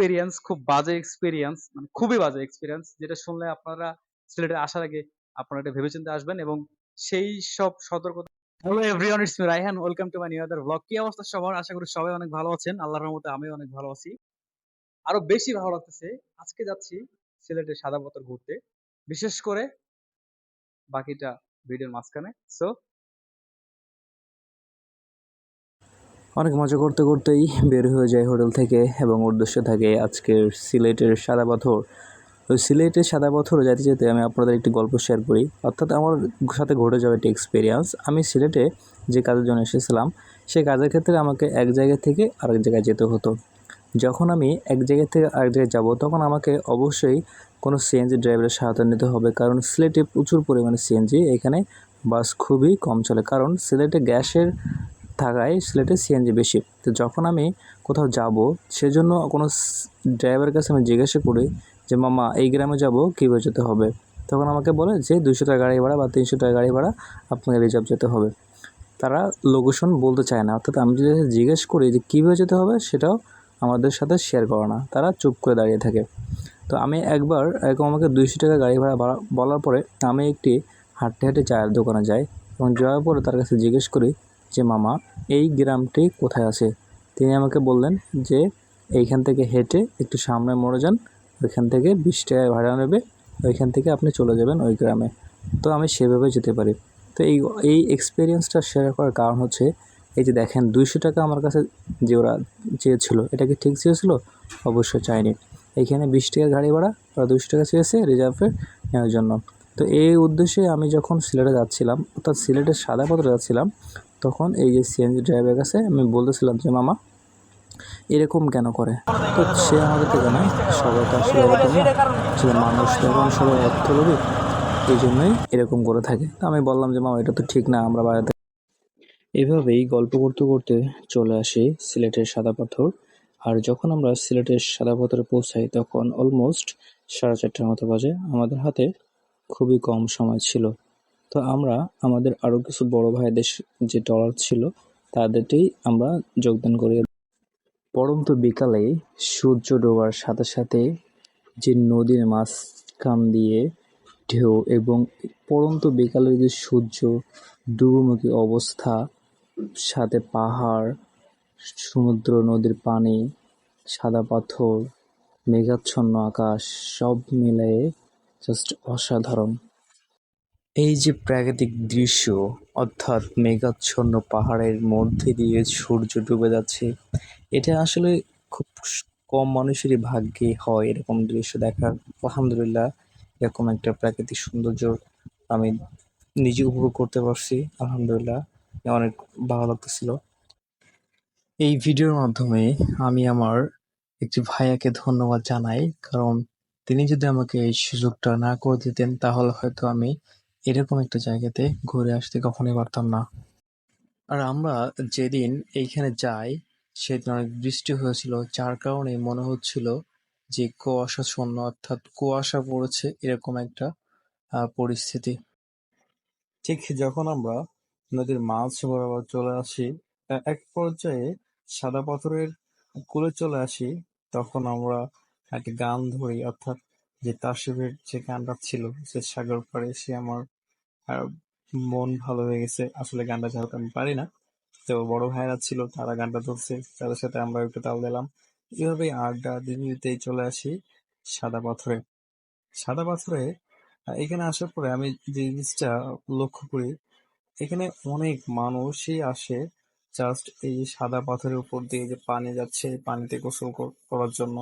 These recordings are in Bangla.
এক্সপেরিয়েন্স খুব বাজে এক্সপেরিয়েন্স মানে খুবই বাজে এক্সপেরিয়েন্স যেটা শুনলে আপনারা সিলেটে আসার আগে আপনারা এটা ভেবেচিন্তে আসবেন এবং সেই সব সতর্কতা hello everyone it's me Raihan welcome to my new other blog কি অবস্থা সবার? আশা করি সবাই অনেক ভালো আছেন। আল্লাহর রহমতে আমিও অনেক ভালো আছি। আরও বেশি ভালো লাগতেছে, আজকে যাচ্ছি সিলেটে সাদা পাথর ঘুরতে, বিশেষ করে বাকিটা ভিডিওর মাঝখানে। সো অনেক মজা করতে করতেই বের হয়ে যায় হোটেল থেকে এবং উদ্দেশ্য থাকে আজকের সিলেটের সাদা পাথর। ওই সিলেটের সাদা পাথর যেতে যেতে আমি আপনাদের একটি গল্প শেয়ার করি। অর্থাৎ আমার সাথে ঘটে যাওয়া একটি এক্সপিরিয়েন্স আমি সিলেটে যে কাজের জন্য এসেছিলাম, সেই কাজের ক্ষেত্রে আমাকে এক জায়গা থেকে আরেক জায়গায় যেতে হতো। যখন আমি এক জায়গা থেকে আরেক জায়গায় যাব, তখন আমাকে অবশ্যই কোনো সিএনজি ড্রাইভারের সহায়তা নিতে হবে। কারণ সিলেটে প্রচুর পরিমাণে সিএনজি এখানে বাস খুবই কম চলে। কারণ সিলেটে গ্যাসের থাকায় সিলেটে সিএনজি বেশি। তো যখন আমি কোথাও যাব, সেজন্য কোনো ড্রাইভারের কাছে আমি জিজ্ঞাসা করি যে, মামা, এই গ্রামে যাব, কীভাবে যেতে হবে? তখন আমাকে বলে যে দুশো টাকা গাড়ি ভাড়া বা তিনশো টাকা গাড়ি ভাড়া আপনাকে রিজার্ভ যেতে হবে। তারা লোকেশন বলতে চায় না। অর্থাৎ আমি যদি জিজ্ঞেস করি যে, কীভাবে যেতে হবে? সেটাও আমাদের সাথে শেয়ার করে না। তারা চুপ করে দাঁড়িয়ে থাকে। তো আমি একবার এরকম আমাকে দুইশো টাকা গাড়ি ভাড়া বলার পরে আমি একটি হাঁটতে হাঁটে চায়ের দোকানে যাই এবং যাওয়ার পরে তার কাছে জিজ্ঞেস করি যে, মামা, এই গ্রামটি কোথায় আছে? তিনি আমাকে বললেন যে, এইখান থেকে হেঁটে একটু সামনে মরে যান, ওইখান থেকে বিশ টাকায় ভাড়া নেবে, ওইখান থেকে আপনি চলে যাবেন ওই গ্রামে। তো আমি সেভাবে যেতে পারি। তো এই এই এক্সপিরিয়েন্সটা শেয়ার করার কারণ হচ্ছে, এই যে দেখেন দুইশো টাকা আমার কাছে যে ওরা চেয়েছিলো, এটা কি ঠিক চেয়েছিলো? অবশ্যই চাইনি। এইখানে বিশ টাকার গাড়ি ভাড়া, ওরা দুশো টাকা চেয়েছে রিজার্ভে নেওয়ার জন্য। তো এই উদ্দেশ্যে আমি যখন সিলেটে যাচ্ছিলাম, অর্থাৎ সিলেটের সাদা পাত্রে যাচ্ছিলাম তখন এই যে সিএনজি ড্রাইভারের কাছে আমি বলতেছিলাম যে, মামা, এরকম কেন করে? তো সে আমাদেরকে জানায়, সবাই তো আসলে এরকম যে মানুষ তখন সবাই অর্থলোভী। এই জন্যই এরকম করে থাকে। তো আমি বললাম যে, মামা, এটা তো ঠিক না, আমরা বাড়িতে এভাবেই গল্প করতে করতে চলে আসি সিলেটের সাদা পাথর। আর যখন আমরা সিলেটের সাদা পাথরে পৌঁছাই, তখন অলমোস্ট সাড়ে চারটার মতো বাজে। আমাদের হাতে খুবই কম সময় ছিল। তো আমরা, আমাদের আরও কিছু বড় ভাইদের যে ট্রলার ছিল, তাদেরকেই আমরা যোগদান করি পরন্ত বিকালে সূর্য ডোবার সাথে সাথে যে নদীর মাঝখান দিয়ে ঢেউ এবং পরন্ত বিকালের যে সূর্য ডুবুমুখী অবস্থা, সাথে পাহাড়, সমুদ্র, নদীর পানি, সাদা পাথর, মেঘাচ্ছন্ন আকাশ, সব মিলিয়ে জাস্ট অসাধারণ। এই যে প্রাকৃতিক দৃশ্য, অর্থাৎ মেঘাচ্ছন্ন পাহাড়ের মধ্যে দিয়ে সূর্য ডুবে যাচ্ছে, এটা আসলে খুব কম মানুষেরই ভাগ্যে হয় এরকম দৃশ্য দেখার। আলহামদুলিল্লাহ, এরকম একটা প্রাকৃতিক সৌন্দর্য আমি নিজে উপভোগ করতে পারছি, আলহামদুলিল্লাহ অনেক ভালো লাগতেছিল। এই ভিডিওর মাধ্যমে আমি আমার একটি ভাইয়াকে ধন্যবাদ জানাই, কারণ তিনি যদি আমাকে এই সুযোগটা না করে দিতেন, তাহলে হয়তো আমি এরকম একটা জায়গাতে ঘুরে আসতে কখনোই পারতাম না। আর আমরা যেদিন এইখানে যাই, সেদিন অনেক বৃষ্টি হয়েছিল, যার কারণে মনে হচ্ছিল যে কুয়াশা শূন্য, অর্থাৎ কুয়াশা পড়েছে এরকম একটা পরিস্থিতি। ঠিক যখন আমরা নদীর মাছ বরাবর চলে আসি এক পর্যায়ে সাদা পাথরের কূলে চলে আসি, তখন আমরা একটা গান ধরি, অর্থাৎ যে তাসিফের যে গানটা ছিল যে সাগর পাড়ে সে আমার মন ভালো হয়ে গেছে। আসলে গানটা যেহেতু আমি পারি না, তো বড় ভাইরা ছিল, তারা গানটা ধরছে, তাদের সাথে আমরা একটু তাল দিলাম। এভাবে আড্ডা দিতে দিতেই চলে আসি সাদা পাথরে। সাদা পাথরে এখানে আসার পরে আমি যে জিনিসটা লক্ষ্য করি, এখানে অনেক মানুষই আসে জাস্ট এই সাদা পাথরের উপর দিয়ে যে পানি যাচ্ছে, পানিতে গোসল করার জন্য।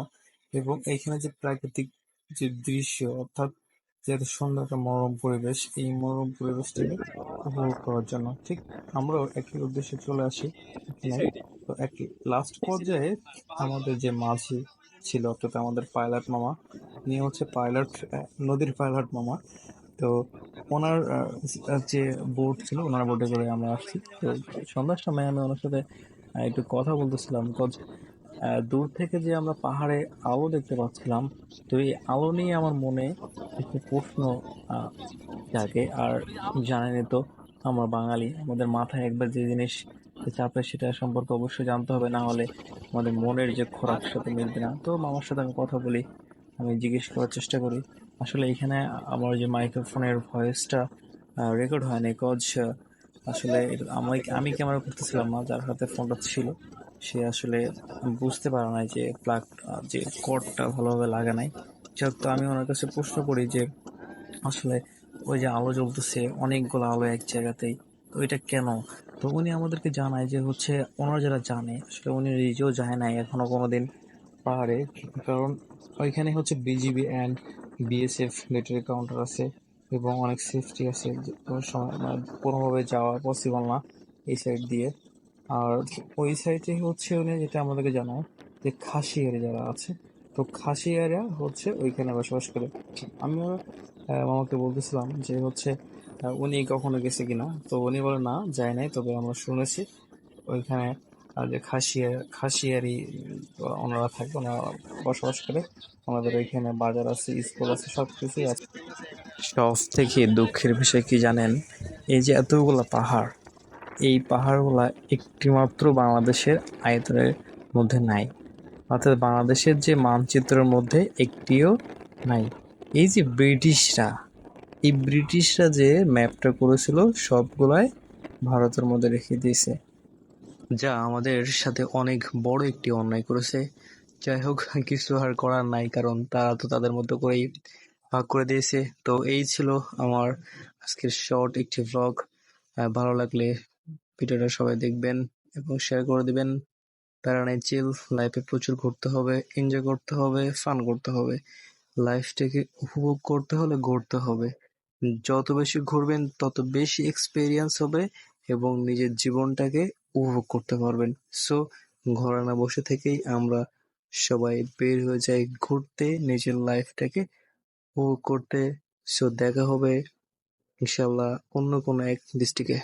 এবং এখানে যে প্রাকৃতিক যে দৃশ্য, অর্থাৎ যে এত সুন্দর একটা মনোরম পরিবেশ, এই মনোরম পরিবেশটাকে উপভোগ করার জন্য। ঠিক আমরাও একই উদ্দেশ্যে চলে আসি তো এক লাস্ট পর্যায়ে আমাদের যে মাঝি ছিল, অর্থাৎ আমাদের পাইলট মামা, নিয়ে হচ্ছে পাইলট নদীর পাইলট মামা। তো ওনার যে বোট ছিল, ওনার বোটে করে আমরা আসছি। তো সন্ধ্যার সময় আমি ওনার সাথে একটু কথা বলতেছিলাম। দূর থেকে যে আমরা পাহাড়ে আলো দেখতে পাচ্ছিলাম, তো এই আলো নিয়ে আমার মনে একটু প্রশ্ন জাগে। আর জানেনই তো, আমরা বাঙালি, আমাদের মাথায় একবার যে জিনিস চাপে সেটা সম্পর্কে অবশ্যই জানতে হবে, না হলে আমাদের মনের যে খোরাক সাথে মিলবে না। তো মামার সাথে আমি কথা বলি, আমি জিজ্ঞেস করার চেষ্টা করি। আসলে এখানে আমার যে মাইক্রোফোনের ভয়েসটা রেকর্ড হয়নি কজ আসলে আমি আমি ক্যামেরা করতেছিলাম না, যার হাতে ফোনটা ছিল। সে আসলে বুঝতে পারে না যে প্লাগ যে কর্ডটা ভালোভাবে লাগা নাই। যাক তো আমি ওনার কাছে প্রশ্ন করি যে, আসলে ওই যে আলো জ্বলতেছে, অনেকগুলো আলো এক জায়গাতেই, তো কেন? তো উনি আমাদেরকে জানায় যে হচ্ছে, ওনারা যারা জানে, আসলে উনি নিজেও যায় নাই এখনও কোনো দিন পাহাড়ে, কারণ ওইখানে হচ্ছে BGB and BSF military counter আছে এবং অনেক সেফটি আছে। কোনো সময় মানে কোনোভাবে যাওয়া পসিবল না এই সাইড দিয়ে। আর ওই সাইডে হচ্ছে উনি যেটা আমাদেরকে জানায় যে খাসি এরিয়া যারা আছে তো খাসি এরিয়া হচ্ছে ওইখানে বসবাস করে। আহ, মামাকে বলতেছিলাম যে হচ্ছে উনি কখনো গেছে কিনা তো উনি বলে না যায় নাই তবে আমরা শুনেছি ওইখানে যে খাসিয়া খাসিয়ারি ওনারা থাকে ওনারা বসবাস করে। আমাদের ওইখানে বাজার আছে স্কুল আছে সব কিছুই আছে। সব থেকে দুঃখের বিষয় কি জানেন? এই যে এতগুলো পাহাড় এই পাহাড়গুলা একটিমাত্র বাংলাদেশের আয়তনের মধ্যে নাই। অর্থাৎ বাংলাদেশের যে মানচিত্রের মধ্যে একটিও নাই। এই যে ব্রিটিশরা, এই ব্রিটিশরা যে ম্যাপটা করেছিল, সবগুলাই ভারতের মধ্যে রেখে দিয়েছে। যা আমাদের সাথে অনেক বড় একটি অন্যায় করেছে। যাই হোক, কিছু আর করার নাই, কারণ তারা তো তাদের মতো করেই ভাগ করে দিয়েছে। তো এই ছিল আমার আজকের শর্ট একটি ভ্লগ ভালো লাগলে ভিডিওটা সবাই দেখবেন এবং শেয়ার করে দিবেন। প্যারা চিল লাইফে প্রচুর ঘুরতে হবে এনজয় করতে হবে ফান করতে হবে। লাইফটাকে উপভোগ করতে হলে ঘুরতে হবে। যত বেশি ঘুরবেন, তত বেশি এক্সপিরিয়েন্স হবে এবং নিজের জীবনটাকে উপভোগ করতে পারবেন। সো ঘরে না বসে থেকেই আমরা সবাই বের হয়ে যাই ঘুরতে, নিজের লাইফটাকে উপভোগ করতে। সো দেখা হবে ইনশাল্লাহ অন্য কোনো এক ডিস্ট্রিক্টে